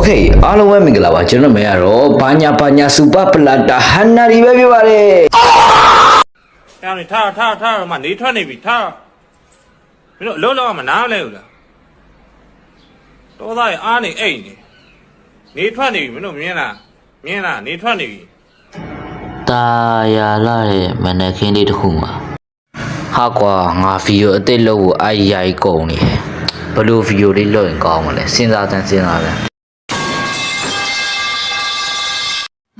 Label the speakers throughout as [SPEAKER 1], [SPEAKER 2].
[SPEAKER 1] Okay အားလုံးပဲမင်္ဂလာပါကျွန်တော်မရတော့ဘာညာဘာညာစူပါပလာတာဟန်နာရီပဲပြောပါတယ်
[SPEAKER 2] အဲ့ဒါထားထားထားမှနေထွက်နေပြီထားမင်းတို့အလုပ်လုပ်မှနားလဲဘူးလားတော်သားရအားနေအိတ်နေနေထွက်နေပြီမင်းတို့မြင်လားမြင်လားနေထွက်နေပြီ
[SPEAKER 3] ตาရလာတဲ့မနက်ခင်းလေးတစ်ခုမှာ
[SPEAKER 1] ဟာကွာငါဗီဒီယိုအစ်စ်လို့ကိုအိုက်ရိုက်ကုန်နေဘလို့ဗီဒီယိုလေးလုပ်ရင်ကောင်းမလဲစဉ်းစားတန်းစဉ်းစားတန်း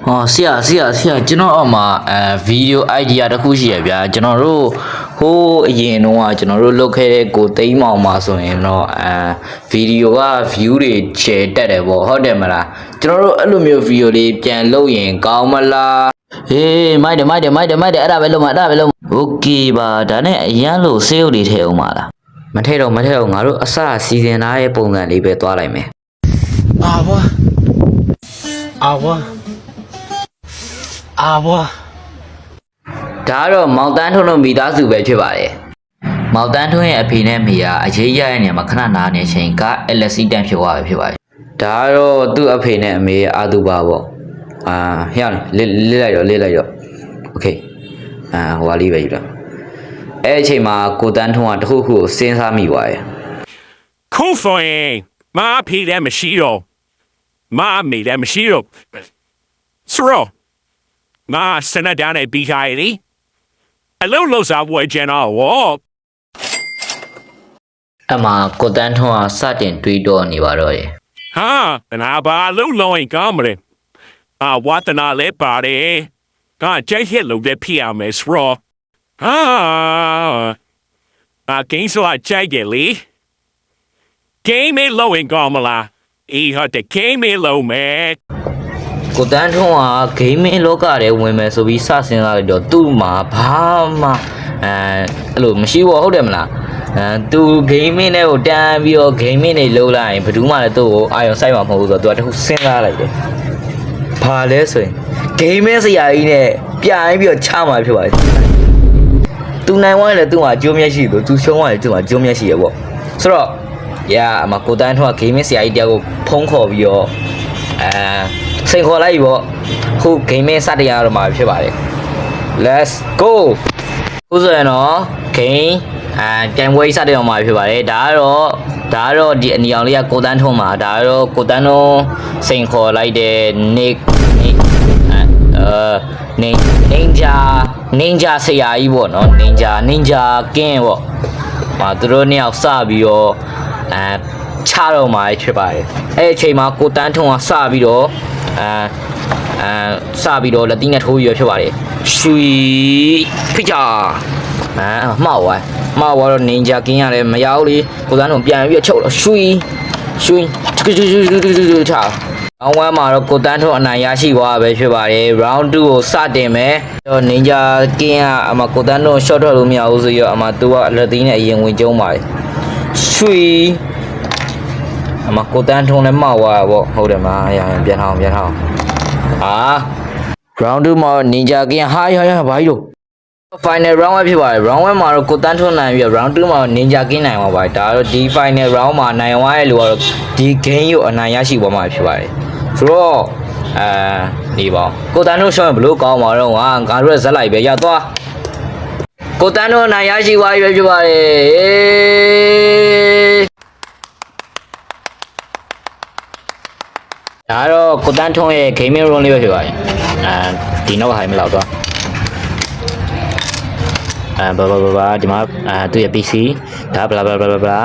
[SPEAKER 1] ဟောဆရာဆရာဆရာကျွန်တော်အောက်မှာအဲဗီဒီယို idea တစ်ခုရှိရဗျာကျွန်တော်တို့ဟိုးအရင်တုန်းကကျွန်တော်တို့လုပ်ခဲ့တဲ့ကိုသိမ်းမောင်မှာဆိုရင်တော့အဲဗီဒီယိုက view တွေ share တက်တယ်ပေါ့ဟုတ်တယ်မလားကျွန်တော်တို့အဲ့လိုမျိုး video လေးပြန်လုပ်ရင်ကောင်းမလား
[SPEAKER 3] ဟေးမိုက်တယ်မိုက်တယ်မိုက်တယ်မိုက်တယ်အဲ့ဒါပဲလုပ်မှာအဲ့ဒါပဲလုပ်မှာ okay ပါဒါနဲ့အရန်လို့စေးရုပ်တွေထည့်အောင်ပါလား
[SPEAKER 1] မထည့်တော့မထည့်တော့ငါတို့အစစီစဉ်ထားတဲ့ပုံစံလေးပဲသွားလိုက်မယ်
[SPEAKER 4] အာဝါအာဝါ အာဘွာ
[SPEAKER 1] ဒါကတော့မောင်တန်းထွန်းတို့မိသားစုပဲဖြစ်ပါတယ်မောင်တန်းထွန်းရဲ့အဖေနဲ့မိကအရေးရတဲ့နေရာမှာခဏနာနေချိန်က LC တန်ဖြစ်သွားပဲဖြစ်ပါတယ်ဒါကတော့သူ့အဖေနဲ့အမေရဲ့အာသူပါပေါ့အာဟဲ့လေးလေးလိုက်တော့လေးလိုက်တော့โอเคအာဟိုပါလေးပဲယူတော့အဲ့အချိန်မှာကိုတန်းထွန်းကတခုခုကိုစဉ်းစားမိသွားတယ်
[SPEAKER 2] ။ခုံးဆိုရင်မအဖေလည်းမရှိတော့မအမေလည်းမရှိတော့စရော ငါစနဒန်နဲ့ပြီးခိုင်းလေအလုံးလုံးစားပွဲကျန်တော့ဝေါ
[SPEAKER 1] အမှကိုတန်းထွန်းကစတင်တွေးတော့နေပါတော့တယ်
[SPEAKER 2] ဟာတနာပါအလုံးလုံးရင်ကောင်းမလဲအာဝါတနာလည်းပါတယ်ကကြိုက်ရက်လို့လည်းဖြစ်ရမယ်စရောဟာအာကင်းဆိုတာကြိုက်တယ်လေ Game လုံးရင်ကောင်းမလားအေးဟုတ်တယ် game လုံးမယ်
[SPEAKER 1] ကိုတန်းထွန်းကဂိမ်းမင်းလောကထဲဝင်မယ်ဆိုပြီးစဆင်းလာလိုက်တော့သူ့မှာဘာမှအဲအဲ့လိုမရှိဘူးဟုတ်တယ်မလားအဲသူဂိမ်းမင်းတွေကိုတန်းပြီးတော့ဂိမ်းမင်းတွေလှုပ်လိုက်ရင်ဘယ်သူမှလည်းသူ့ကိုအာရုံစိုက်မှာမဟုတ်ဘူးဆိုတော့သူကတခုစဉ်းစားလိုက်တယ်ဘာလဲဆိုရင်ဂိမ်းမင်းဆရာကြီးနဲ့ပြိုင်ပြီးတော့ချမှာဖြစ်ပါတယ်သူနိုင်သွားရင်လည်းသူ့မှာအကျိုးမျက်ရှိသူသူရှုံးသွားရင်သူ့မှာအကျိုးမျက်ရှိရပေါ့ဆိုတော့ရာအမကိုတန်းထွန်းကဂိမ်းမင်းဆရာကြီးတယောက်ကိုဖုံးခေါ်ပြီးတော့အဲ စိန်ခေါ်လိုက်ပြီပေါ့ခုဂိမ်းမင်းစတင်ရတော့မှာဖြစ်ပါတယ် let's go ခုဆိုရင်တော့ဂိမ်းအဲပြန်ပွဲစတင်အောင်မှာဖြစ်ပါတယ်ဒါကတော့ဒါကတော့ဒီအနီအောင်လေးကကိုတန်းထွန်းမှာဒါကတော့ကိုတန်းထွန်းစိန်ခေါ်လိုက်တဲ့ nick nick အဲနင်နင်ဂျာနင်ဂျာဆရာကြီးပေါ့နော်နင်ဂျာနင်ဂျာကင်းပေါ့ဟာသူတို့နှစ်ယောက်စပြီးတော့အဲချတော့မှာဖြစ်ပါတယ်အဲ့အချိန်မှာကိုတန်းထွန်းကစပြီးတော့ အဲအဲစပြီးတော့လက်တိနဲ့ထိုးရဖြစ်ပါတယ်ရွှီဖိချာအာမှားဝိုင်းမှားဝါတော့နင်ဂျာကင်းရတယ်မရဘူးလေကိုတန်းထွန်းပြန်ပြီးချုပ်တော့ရွှီရွှီချူချူချူချူချူချူချာအောင်ဝမ်းမှာတော့ကိုတန်းထွန်းအနိုင်ရရှိသွားပဲဖြစ်ပါတယ် round 2ကိုစတင်မယ်တော့ ninja king ကအမကိုတန်းထွန်း short ထွက်လို့မရဘူးဆိုရောအမသူကအလက်သီးနဲ့အရင်ဝင်ကျုံးပါတယ်ရွှေ အမကိုတန်းထွန်းလည်းမောက်သွားတာပေါ့ဟုတ်တယ်မလားရရင်ပြန်ထောင်းပြန်ထောင်းအာ round 2မှာတော့ ninja king ဟာရရဘာကြီးလို့ final round ပဲဖြစ်ပါတယ် round 1မှာတော့ကိုတန်းထွန်းနိုင်ပြီးတော့ round 2မှာတော့ ninja king နိုင်သွားပါတယ်ဒါကတော့ဒီ final round မှာနိုင်သွားရဲ့လူကတော့ဒီ game ကိုအနိုင်ရရှိသွားမှာဖြစ်ပါတယ်ဆိုတော့အဲနေပါဦးကိုတန်းထွန်းရှောင်းရင်ဘလို့ကောင်းမှာတော့ငါငါတို့ရဲ့ဇက်လိုက်ပဲရသွားကိုတန်းထွန်းအနိုင်ရရှိသွားပြီပဲဖြစ်ပါတယ်ဟေး ဒါကတော့ကိုတန်းထွန်းရဲ့ gaming room လေးပဲဖြစ်ပါတယ်အဲဒီနောက်ကဟိုင်းမလောက်တော့အဲဘာဘာဘာဘာဒီမှာအဲသူ့ရဲ့ PC ဒါဘလာဘလာဘလာဘလာ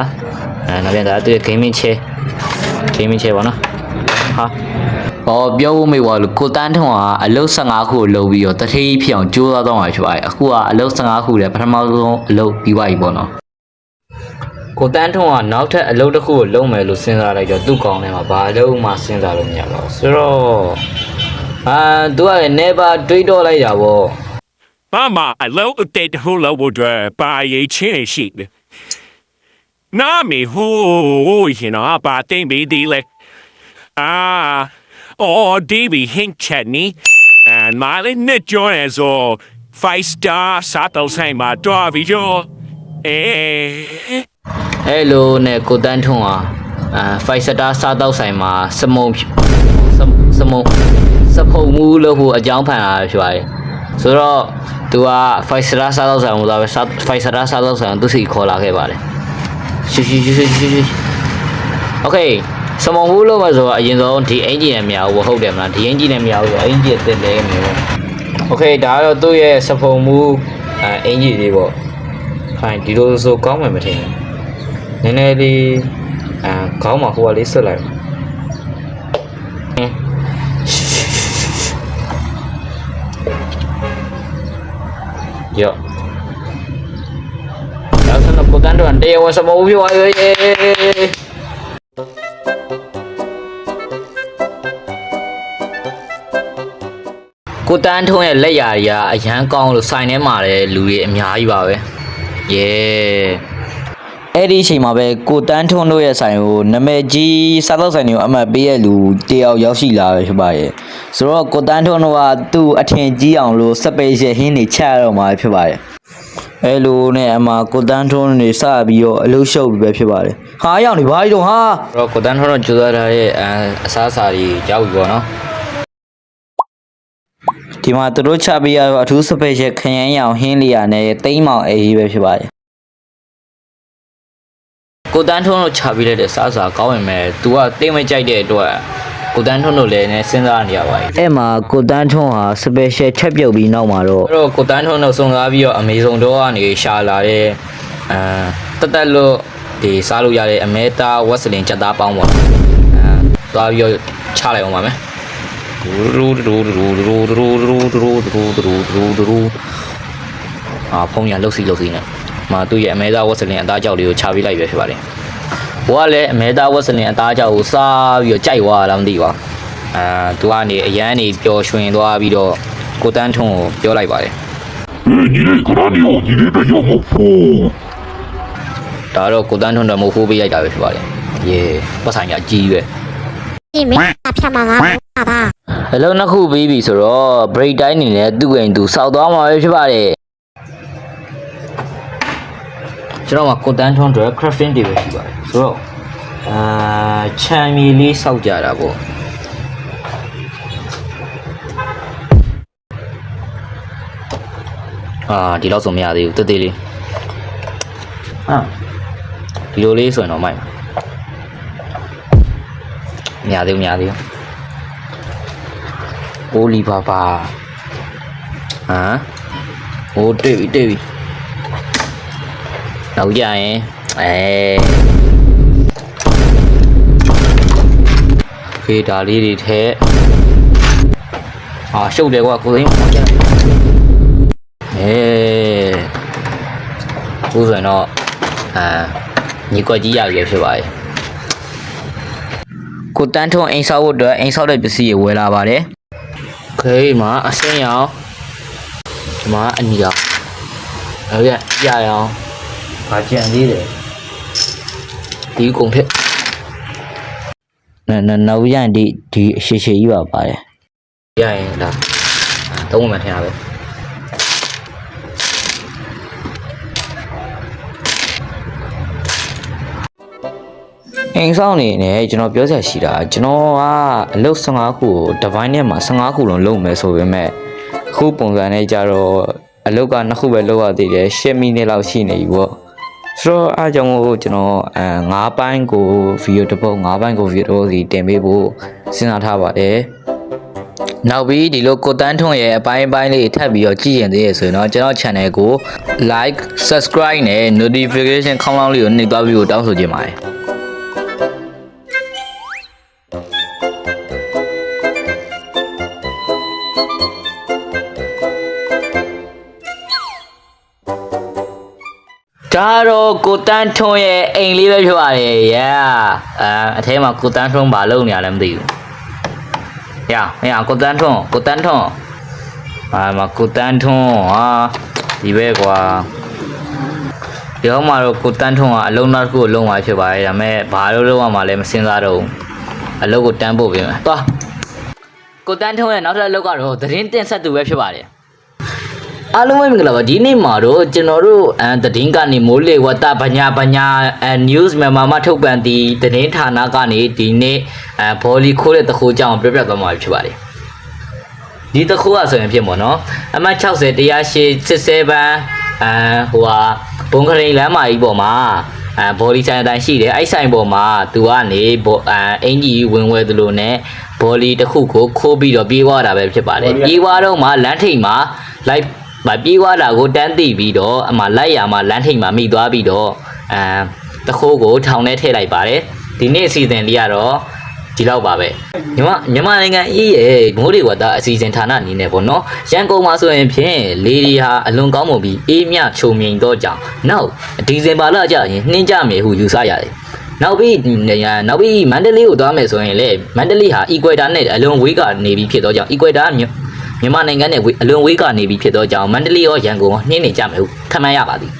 [SPEAKER 1] အဲနောက်ပြန်ဒါသူ့ရဲ့ gaming chair gaming chair ပေါ့နော်ဟာအော်ပြောဖို့မေ့ပါလို့ကိုတန်းထွန်းကအလုပ်15ခုကိုလုပ်ပြီးတော့တထေးကြီးဖြစ်အောင်ကြိုးစားတော့မှာဖြစ်ပါတယ်အခုကအလုပ်15ခုလည်းပထမဆုံးအလုပ်ပြီးသွားပြီပေါ့နော် ကိုတန်းထွန်းကနောက်ထပ်အလုပ်တစ်ခုကိုလုပ်မယ်လို့စဉ်းစားလိုက်တော့သူ့ကောင်းထဲမှာဘာအလုပ်မှစဉ်းစားလို့မရပါဘူးဆိုတော့အာသူကလည်း never တွေးတော့လိုက်တာပေါ့
[SPEAKER 2] မမအလုံးအတဲ့ဟိုလောဘတွေပါရေးချင်းရှိတယ်နာမီဟိုရှင်နာပါတင်ပြီးဒီလေအာအော်ဒီဘီဟင်းချက်နီ and my little joy as all five star satel say
[SPEAKER 1] အဲ့လိုနဲ့ကိုတန်းထွန်းဟာ အာဖိုက်စတာစားတော့ဆိုင်မှာစမုံစစမုံစဖုံမူလို့ဟိုအကြောင်းဖန်လာဖြစ်ပါတယ်ဆိုတော့သူကဖိုက်စတာစားတော့ဆိုင်ကိုသွားပဲဖိုက်စတာစားတော့ဆိုင်ကိုသူစီခေါ်လာခဲ့ပါတယ်ရှိရှိရှိရှိရှိโอเคစမုံမူလို့မဆိုတော့အရင်ဆုံးဒီအင်ဂျင်နဲ့မရဘူးဟုတ်တယ်မလားဒီအင်ဂျင်နဲ့မရဘူးဆိုတော့အင်ဂျင်တက်လဲနေပေါ့โอเคဒါကတော့သူ့ရဲ့စဖုံမူအအင်ဂျင်လေးပေါ့ခိုင်းဒီလိုဆိုကောင်းမှမထင်ဘူး နည်းနည်းလေးအာခေါင်းမှာဟိုကလေးဆွတ်လိုက်ဟင်းယောဒါဆိုတော့ကိုတန်းတော့တရားဝင်စမဦးပြောရေးကိုတန်းထုံးရဲ့လက်ရာတွေကအရန်ကောင်းလို့စိုင်ထဲမှာလည်းလူတွေအများကြီးပါပဲယေ
[SPEAKER 3] အဲ့ဒီအချိန်မှာပဲကိုတန်းထွန်းတို့ရဲ့ဆိုင်ကိုနမကြီးစားတော့ဆိုင်ကိုအမှတ်ပေးရလူတယောက်ရောက်ရှိလာပဲဖြစ်ပါရဲ့ဆိုတော့ကိုတန်းထွန်းတို့ကသူ့အထင်ကြီးအောင်လို့စပိရှယ်ဟင်းတွေချရတော့မှာဖြစ်ပါရဲ့အဲ့လိုနဲ့အမှကိုတန်းထွန်းနေစပြီးတော့အလုပ်ရှုပ်ပြီးပဲဖြစ်ပါတယ်ဟာရောက်နေဘာကြီးတော့ဟာ
[SPEAKER 1] တော့ကိုတန်းထွန်းတော့ကြိုးစားထားတဲ့အမ်အစားအစာတွေကြောက်ပြီပေါ့နော်
[SPEAKER 3] ဒီမှာသူတို့ချပေးရတော့အထူးစပိရှယ်ခရမ်းရောင်ဟင်းလီယာနဲ့တိမ့်မောင်အေးကြီးပဲဖြစ်ပါတယ်
[SPEAKER 1] ကိုတန်းထွန်းတို့ခြာပြီးလိုက်တဲ့စားစာကောင်းရင်မဲ့ तू ကတိတ်မကြိုက်တဲ့အတွက်ကိုတန်းထွန်းတို့လည်းနည်းစဉ်းစားနေရပါ යි
[SPEAKER 3] အဲ့မှာကိုတန်းထွန်းဟာစပိရှယ်ချက်ပြုတ်ပြီးနောက်မှာတော့
[SPEAKER 1] အဲ့တော့ကိုတန်းထွန်းတို့စုံစားပြီးတော့အမေဇုံတော့ကနေရှာလာတဲ့အမ်တက်တက်လို့ဒီစားလို့ရတဲ့အမဲသားဝက်စလင်ချက်သားပေါင်းပေါ့အမ်သွားပြီးတော့ချလိုက်အောင်ပါမယ်ဒူဒူဒူဒူဒူဒူဒူဒူဒူဒူဒူဒူဒူအာဖုံးရလှုပ်စီလှုပ်စီနဲ့ မှာသူ့ရဲ့အမဲသားဝက်စလင်အသားကြောက်လေးကိုခြာပေးလိုက်ပဲဖြစ်ပါတယ်။ဘိုးကလည်းအမဲသားဝက်စလင်အသားကြောက်ကိုစားပြီးတော့ကြိုက်သွားလားမသိပါဘူး။အာသူကနေအရန်နေပျော်ရွှင်သွားပြီးတော့ကိုတန်းထွန်းကိုပြောလိုက်ပါတယ်။
[SPEAKER 5] အေးညီလေးကနာနီကိုညီလေးတို့ရောက်မဖို့။
[SPEAKER 1] ဒါတော့ကိုတန်းထွန်းတော့မဟုတ်ဘူးပြလိုက်တာပဲဖြစ်ပါတယ်။ရေပတ်ဆိုင်ကအကြီးပဲ။
[SPEAKER 6] ဒီမင်းအဖြတ်မှာငါပါပါ။
[SPEAKER 1] အလုံးနှစ်ခုပြီးပြီဆိုတော့ break time နေနဲ့သူ့အိမ်သူစောက်သွားမှာပဲဖြစ်ပါတယ် ကျွန်တော်ကကိုတန်းထွန်းတို့ crafting တွေပဲရှိပါတယ်ဆိုတော့အာချမ်းမီလေးစောက်ကြတာပေါ့အာဒီလောက်ဆိုမရသေးဘူးတက်သေးလေးအာဒီလိုလေးဆိုရင်တော့မိုက်မရသေးဘူးမရသေးဘူးအိုလီဘာဘာဟမ်ဟိုတွေ့ပြီတွေ့ပြီ နောက်ကြရင်အဲဖေးဒါလေးတွေထဲအာရှုပ်တယ်ကွာကိုသိန်းအဲကိုစံတော့အာညီကွက်ကြီးရပြီဖြစ်ပါတယ်ကိုတန်းထုံအိမ်ဆောက်ဖို့အတွက်အိမ်ဆောက်တဲ့ပစ္စည်းတွေဝယ်လာပါတယ်ခဲမှာအစင်းရောင်ဒီမှာအနီရောင်နောက်ရရရောင် ဗာကြံသေးတယ်ဒီကုန်ထက်
[SPEAKER 3] နော်နော်နောက်ရရင်ဒီဒီအရှိရှိကြီးပါပါတယ်
[SPEAKER 1] ရရင်ဒါသုံးမှထင်ရပဲ
[SPEAKER 3] အိမ်ဆောင်နေနဲ့ကျွန်တော်ပြောစရာရှိတာကျွန်တော်ကအလုပ်15ခုကိုတစ်ပိုင်းထဲမှာ15ခုလုံးလုပ်မယ်ဆိုပေမဲ့အခုပုံစံနဲ့ကြတော့အလုပ်ကနှစ်ခုပဲလုပ်ရသေးတယ်10မိနစ်လောက်ရှိနေပြီပေါ့ ဆိုတော့အားကြောင့်မို့ကျွန်တော်အဲ9ပိုင်းကိုဗီဒီယိုတစ်ပုတ်9ပိုင်းကိုဗီဒီယိုတစ်ပုတ်စီတင်ပေးဖို့စဉ်းစားထားပါတယ်နောက်ပြီးဒီလိုကိုတန်းထွန်းရဲ့အပိုင်းအပိုင်းလေးထပ်ပြီးတော့ကြည့်ရင်သေးရဆိုရင်တော့ကျွန်တော် channel ကို like subscribe နဲ့ notification ခေါင်းလောင်းလေးကိုနှိပ်သွားပြီးတော့တောင်းဆိုချင်ပါတယ်
[SPEAKER 1] ဒါတော့ကိုတန်းထွန်းရဲ့အိမ်လေးပဲဖြစ်ပါတယ် yeah အဲအထဲမှာကိုတန်းထွန်းဘာလုပ်နေရလဲမသိဘူးရမရကိုတန်းထွန်းကိုတန်းထွန်းအာမကိုတန်းထွန်းဟာဒီပဲကွာဒီတော့မှတော့ကိုတန်းထွန်းကအလုံးနောက်တစ်ခုကိုလုံးသွားဖြစ်ပါတယ်ဒါပေမဲ့ဘာလို့လုံးရမှာလဲမစင်စားတော့ဘူးအလုပ်ကိုတန်းပို့ပေးမယ်သွားကိုတန်းထွန်းရဲ့နောက်ထပ်အလုပ်ကတော့သတင်းတင်ဆက်သူပဲဖြစ်ပါတယ်
[SPEAKER 7] အားလုံးပဲမင်္ဂလာပါဒီနေ့မှာတော့ကျွန်တော်တို့အဲသတင်းကနေမိုးလေဝသပညာပညာအဲ news မြန်မာမှာထုတ်ပြန်သည့်သတင်းဌာနကနေဒီနေ့အဲဘောလီခိုးတဲ့တခိုးကြောင်းပြပြသွားမှာဖြစ်ပါတယ်ဒီတခိုးอ่ะဆိုရင်ဖြစ်မို့နော်အမှတ်60တရားရှိစစ်ဆဲပန်းအဲဟိုဟာဘုံခရိန်လမ်းမကြီးပေါ်မှာအဲဘောလီဆိုင်အတိုင်းရှိတယ်အဲ့ဆိုင်ပေါ်မှာသူကနေဘောအဲအင်ကြီးဝင်ဝဲသလိုနဲ့ဘောလီတစ်ခုကိုခိုးပြီးတော့ပြေးသွားတာပဲဖြစ်ပါတယ်ပြေးသွားတော့မှလမ်းထိပ်မှာလိုက် မပြေးသွားတာကိုတန်းသိပြီးတော့အမှလိုက်ရမှာလမ်းထိပ်မှာမိသွားပြီးတော့အဲတခိုးကိုထောင်ထဲထည့်လိုက်ပါတယ်ဒီနေ့အစီအစဉ်လေးကတော့ဒီလောက်ပါပဲမြန်မာမြန်မာနိုင်ငံအေးရဲ့မိုးလေဝသအစီအစဉ်ဌာနအနေနဲ့ပေါ့နော်ရန်ကုန်မှာဆိုရင်ဖြင့်လေဒီဟာအလွန်ကောင်းမွန်ပြီးအေးမြချုံမြိန်တော့ကြောင်နောက်ဒီဇင်ဘာလကျရင်နှင်းကြမယ်ဟုယူဆရတယ်နောက်ပြီးနောက်ပြီးမန္တလေးကိုသွားမယ်ဆိုရင်လေမန္တလေးဟာ equator နဲ့အလွန်ဝေးကနေပြီးဖြစ်တော့ကြောင် equator က မြန်မာနိုင်ငံနဲ့အလွန်ဝေးကနေပြီးဖြစ်တော့ကြောင်မန္တလေးရောရန်ကုန်ရောနှင်းနေကြမယ်ဟုခန့်မှန်းရပါသည်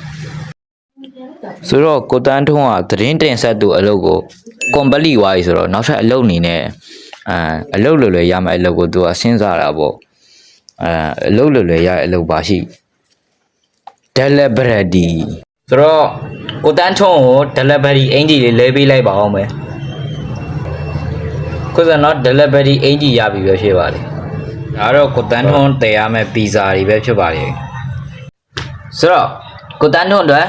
[SPEAKER 1] ဆိုတော့ကိုတန်းထုံးကသတင်းတင်ဆက်သူအလုပ်ကိုကွန်ပလီဝါးကြီးဆိုတော့နောက်ထပ်အလုပ်အနေနဲ့အဲအလုပ်လွယ်လွယ်ရမယ့်အလုပ်ကိုသူကစဉ်းစားတာပေါ့အဲအလုပ်လွယ်လွယ်ရတဲ့အလုပ်ပါရှိ delivery
[SPEAKER 7] ဆိုတော့ကိုတန်းထွန်းကို delivery အင်ဂျီလေးလဲပေးလိုက်ပါအောင်မယ်ကိုစံတော့ delivery အင်ဂျီရပြီပဲဖြစ်ပါလေ
[SPEAKER 1] ဒါတော့ကိုတန်းထုံးတည်ရမယ့်ပီဇာတွေပဲဖြစ်ပါလေ
[SPEAKER 7] ဆိုတော့ကိုတန်းထွန်းအတွက်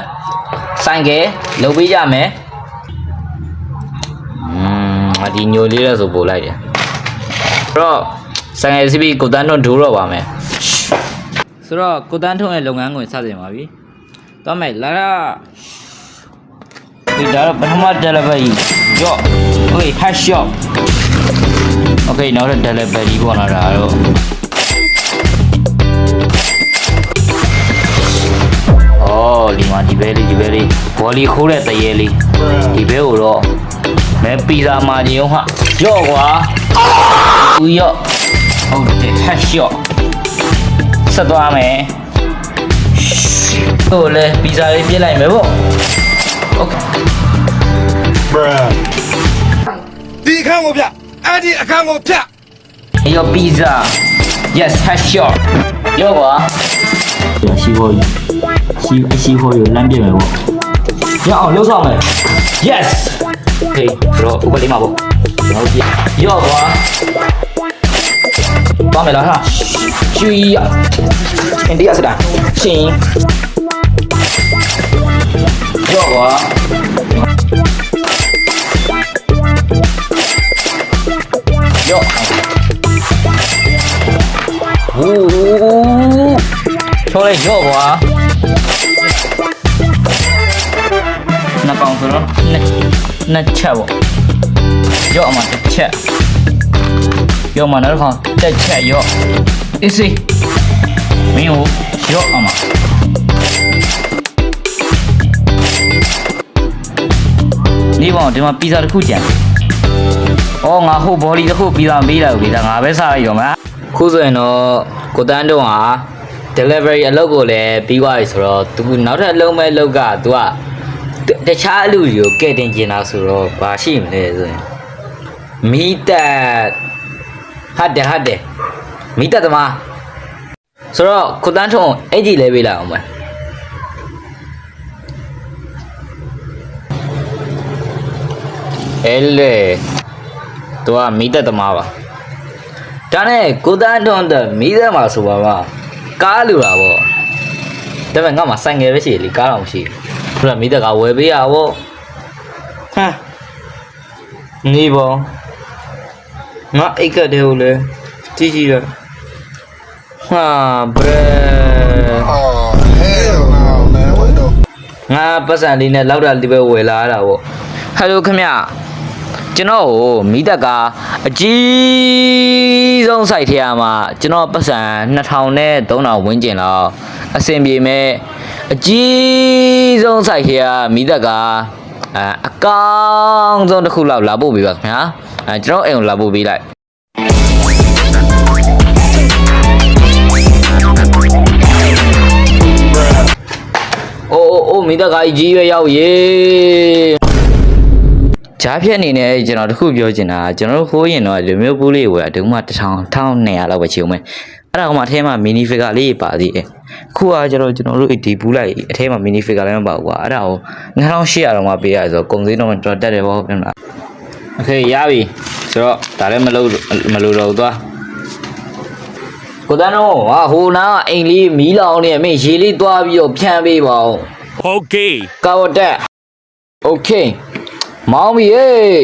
[SPEAKER 7] ဆိုင်ကယ်လုပ်ပေးကြမယ်
[SPEAKER 1] อืมအဒီညိုလေးလဲဆိုပို့လိုက်တယ်
[SPEAKER 7] ဆိုတော့ဆိုင်ကယ်စီးပြီးကိုတန်းထွန်းဒူတော့ပါမယ်
[SPEAKER 1] ဆိုတော့ကိုတန်းထုံးရဲ့လုပ်ငန်းကိုစတင်ပါပြီတော့မယ်လာလာဒီဒါတော့ပထမ delivery ကြော့ okay hash shop okay နောက်တော့ delivery ပေါ့နော်ဒါတော့အော်ဒီမှာဒီဘဲလေးဒီဘဲလေးဘောလီခိုးတဲ့တရေလေးဒီဘဲကိုတော့မဲပီဇာမာကြီးအောင်ဟာကြော့ကွာဦးရော့ဟုတ်တယ် hash shop ဆက်သွားမယ်ဟိုလေပီဇာလေးပြစ်လိုက်မယ်ပေါ့โอเค
[SPEAKER 4] ဒီအခန်းကိုပြ အဲ့ဒီအခန်းကိုဖြတ်
[SPEAKER 1] your pizza yes hash shop ရောကွာရှိဖို့ရှိရှိဖို့ရလမ်းပြမယ်ပေါ့ရအောင်လှုပ်ဆောင်မယ် yes okay bro ဥပဒေမှာပေါ့ကျွန်တော်ပြရောကွာပါမယ်လားဟာကျွီးအင်ဒီယာစတာရှင်ရောကွာ ချောလိုက်ရောကွာနှစ်ကောင်ဆိုတော့နှစ်နှစ်ချက်ပေါ့ရောအမှတစ်ချက်ရောမှနောက်တစ်ခါတစ်ချက်ရောအေးစေးမင်းကိုရောအမှဒီပေါ့ဒီမှာပီဇာတစ်ခုကြံ။အော်ငါဟိုဘော်လီတစ်ခုပြီးတော့မေးလိုက်ပြီဒါငါပဲစားလိုက်ရောမလား။ခုဆိုရင်တော့ကိုတန်းတုံးဟာ delivery အလုပ်ကိုလည်းပြီးသွားပြီဆိုတော့သူနောက်ထပ်အလုပ်မဲ့အလုပ်ကသူကတခြားအလုပ်တွေကိုကဲတင်ကျင်တာဆိုတော့ဘာရှိမလဲဆိုရင်မီတက်ဟာတယ်ဟာတယ်မီတက်သမားဆိုတော့ကိုတန်းထုံးအဲ့ဒီလဲပေးလိုက်အောင်မယ်အဲ့လေသူကမိသက်သမားပါဒါနဲ့ကိုတန်းတွန်းတဲ့မိသက်မှာဆိုပါမှာ ကားလူတာပေါ့ဒါပေမဲ့ငါမှဆိုင်ငယ်ပဲရှိတယ်လေကားတော့မရှိဘူးဆိုတော့မိသက်ကဝယ်ပေးရပေါ့ဟမ်နေပေါ့ငါအိတ်ကတဲ့ဟုတ်လေကြည့်ကြည့်တော့ဟာဘရ
[SPEAKER 4] Oh hell no man what the
[SPEAKER 1] ငါပတ်စံလေးနဲ့လောက်တာလေးပဲဝယ်လာရတာပေါ့ဟယ်လိုခင်ဗျ ကျွန်တော်ကိုမိသက်ကအကြီးဆုံး site ထဲမှာကျွန်တော်ပတ်စံ2000နဲ့3000ဝန်းကျင်လောက်အဆင်ပြေမဲ့အကြီးဆုံး site ထဲကမိသက်ကအဲအကောင်းဆုံးတစ်ခုလောက်လာပို့ပေးပါခင်ဗျာအဲကျွန်တော်အိမ်ကိုလာပို့ပေးလိုက်အိုးအိုးမိသက်ကကြီးရွယ်ရောက်ရေ ဂျားဖြက်အနေနဲ့ကျွန်တော်တခုပြောချင်တာကကျွန်တော်တို့ခိုးရင်တော့လူမျိုးပူးလေးဝယ်တာဒုံမှ1000 1200လောက်ပဲချေုံမယ်အဲ့ဒါကမှအထဲမှာမီနီဖီဂါလေးပါသေးတယ် ခုကကျတော့ကျွန်တော်တို့ဒီဘူးလိုက်အထဲမှာ mini figure လည်းမပါဘူးကွာအဲ့ဒါကို2800တော့မှပေးရဆိုတော့ကုန်စည်တော့တော်တက်တယ်ပေါ့ပြန်လာโอเคရပြီဆိုတော့ဒါလည်းမလို့မလို့တော့ဘူးသွားကိုတန်းတော့ဟာဟိုနားကအိမ်လေးမီးလောင်နေမင်းရေလေးသွားပြီးတော့ဖြန်းပေးပါဦး
[SPEAKER 2] Okay.
[SPEAKER 1] ကာဝတ်တက်โอเค မောင်းပြီဟေး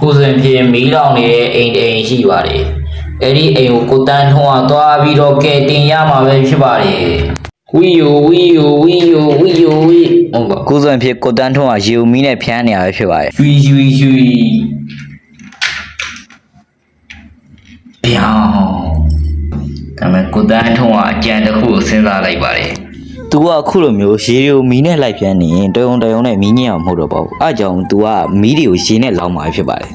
[SPEAKER 1] ကိုစင်ဖြင့်မီးလောင်နေတဲ့အိမ်တစ်အိမ်ရှိပါတယ်အဲ့ဒီအိမ်ကိုကိုတန်းထွန်းကသွားပြီးတော့ကဲတင်ရမှာပဲဖြစ်ပါတယ်ဝီယိုဝီယိုဝီယိုဝီယိုဝီဟုတ်ပါကိုစင်ဖြင့်ကိုတန်းထွန်းကရေဦးမီးနဲ့ဖြန်းနေရပဲဖြစ်ပါတယ်ရွှီရွှီရွှီပြောင်းဒါပေမဲ့ကိုတန်းထွန်းကအကြံတစ်ခုကိုစဉ်းစားလိုက်ပါတယ် तू ကအခုလိုမျိုးရေတွေကိုမီးနဲ့လိုက်ပြန်နေရင်တယုံတယုံနဲ့မီးညစ်အောင်မဟုတ်တော့ပါဘူးအဲအကြောင့် तू ကမီးတွေကိုရေနဲ့လောင်းမှာဖြစ်ပါတယ်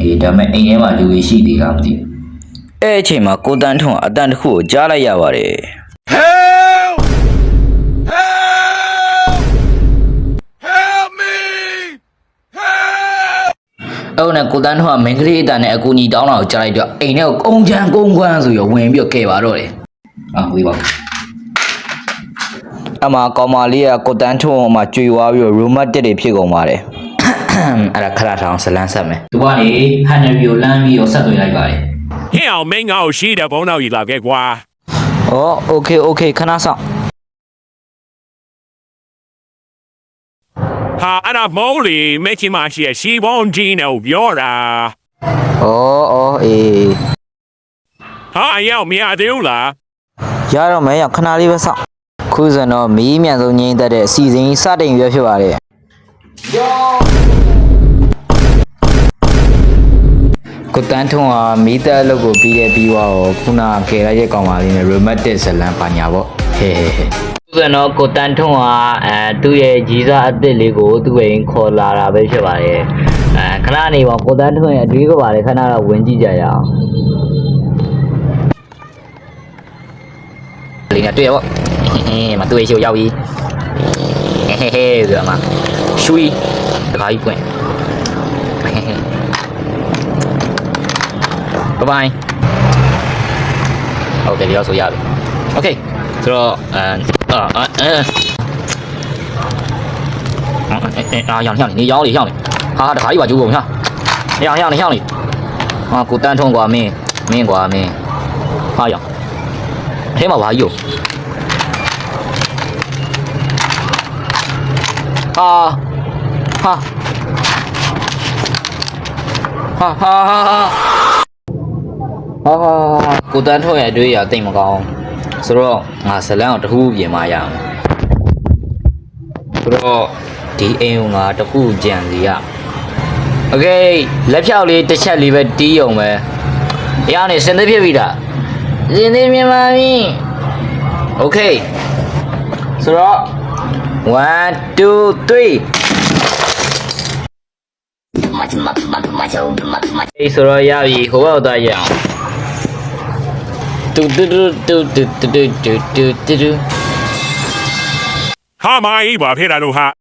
[SPEAKER 1] အေးဒါပေမဲ့အိမ်ထဲမှာလူတွေရှိသေးလားမသိဘူးအဲ့အချိန်မှာကိုတန်းထွန်းကအတန်တစ်ခုကိုကြားလိုက်ရပါတယ်
[SPEAKER 2] Help! Help! Help me! Help!
[SPEAKER 1] အဲ့တော့နဲ့ကိုတန်းထွန်းကမင်္ဂလိအတန်နဲ့အကူကြီးတောင်းတာကိုကြားလိုက်တော့အိမ်ထဲကိုကုန်းချမ်းကုန်းခွမ်းဆိုပြီးတော့ဝင်ပြီးတော့ကဲပါတော့တယ်အာဝေးပါ အမကောင်မလေးကကိုတန်းထွန်းအမကြွေသွားပြီးတော့ရူမတ်တက်တွေဖြစ်ကုန်ပါတယ် အဲ့ဒါခရထောင်ဇလန်းဆက်မယ်သူကနေဟန်နရီကိုလမ်းပြီးတော့ဆက်သွင်းလိုက်ပါတယ်
[SPEAKER 2] Hell, man, I'll see the bone out you like it. Why?
[SPEAKER 1] ဩโอเคโอเคခဏဆောင်
[SPEAKER 2] Ha, and a molly, making my shit. She won't Gino, you're a.
[SPEAKER 1] ဩဩအေး
[SPEAKER 2] Ha, yeah, me, I do la.
[SPEAKER 1] ရတော့မယ်ရခဏလေးပဲဆောင် ခုစံတော့မီးမြန်ဆုံးငိမ့်သက်တဲ့အစီအစဉ်စတင်ရွေးဖြစ်ပါတယ်ကိုတန်းထုံးကမီးတက်အလုပ်ကိုပြီးတဲ့ပြီးတော့ခုနကခေလိုက်ရဲ့ကောင်ပါလေးနဲ့ romantic ဇလန်ပါညာပေါ့ဟဲဟဲဟဲခုစံတော့ကိုတန်းထုံးကအဲသူ့ရဲ့ကြီးစားအစ်စ်လေးကိုသူ့အိမ်ခေါ်လာတာပဲဖြစ်ပါတယ်အဲခဏနေပါကိုတန်းထုံးရဲ့အတွေးကပါလေခဏတော့ဝင်ကြည့်ကြရအောင်လေးနဲ့တွေ့ရပေါ့ mà tôi siêu giàu gì rồi mà. Suy rồi, quên. Bye bye. Ok, đi đâu số giàu ok rồi ờ ờ ờ à dọn theo này đi gió đi theo này ha được thấy và chú buồn ha. Theo theo này theo này à cụ tan thôn của mình mình của mình ha dọn thế mà bà hiểu ဟာဟာဟာဟာဟာကိုတန်းထုတ်ရဲ့အတွေ့အကြုံတိတ်မကောင်းဆိုတော့ငါဇလန်းကိုတခုပြင်มาရအောင်ဆိုတော့ဒီအိမ်ကငါတခုကြံစီရโอเคလက်ဖြောက်လေးတစ်ချက်လေးပဲတီးအောင်ပဲ။တရားနဲ့စင်သစ်ဖြစ်ပြီလား။စင်သစ်မြင်ပါပြီ။โอเคဆိုတော့ 1 2 3အေးဆိုတော့ရပြီဟိုဘက်တော့ရအောင်တူတူတူတူတူတူတူတူတူ
[SPEAKER 2] Ha, my, Eva, here I do ha.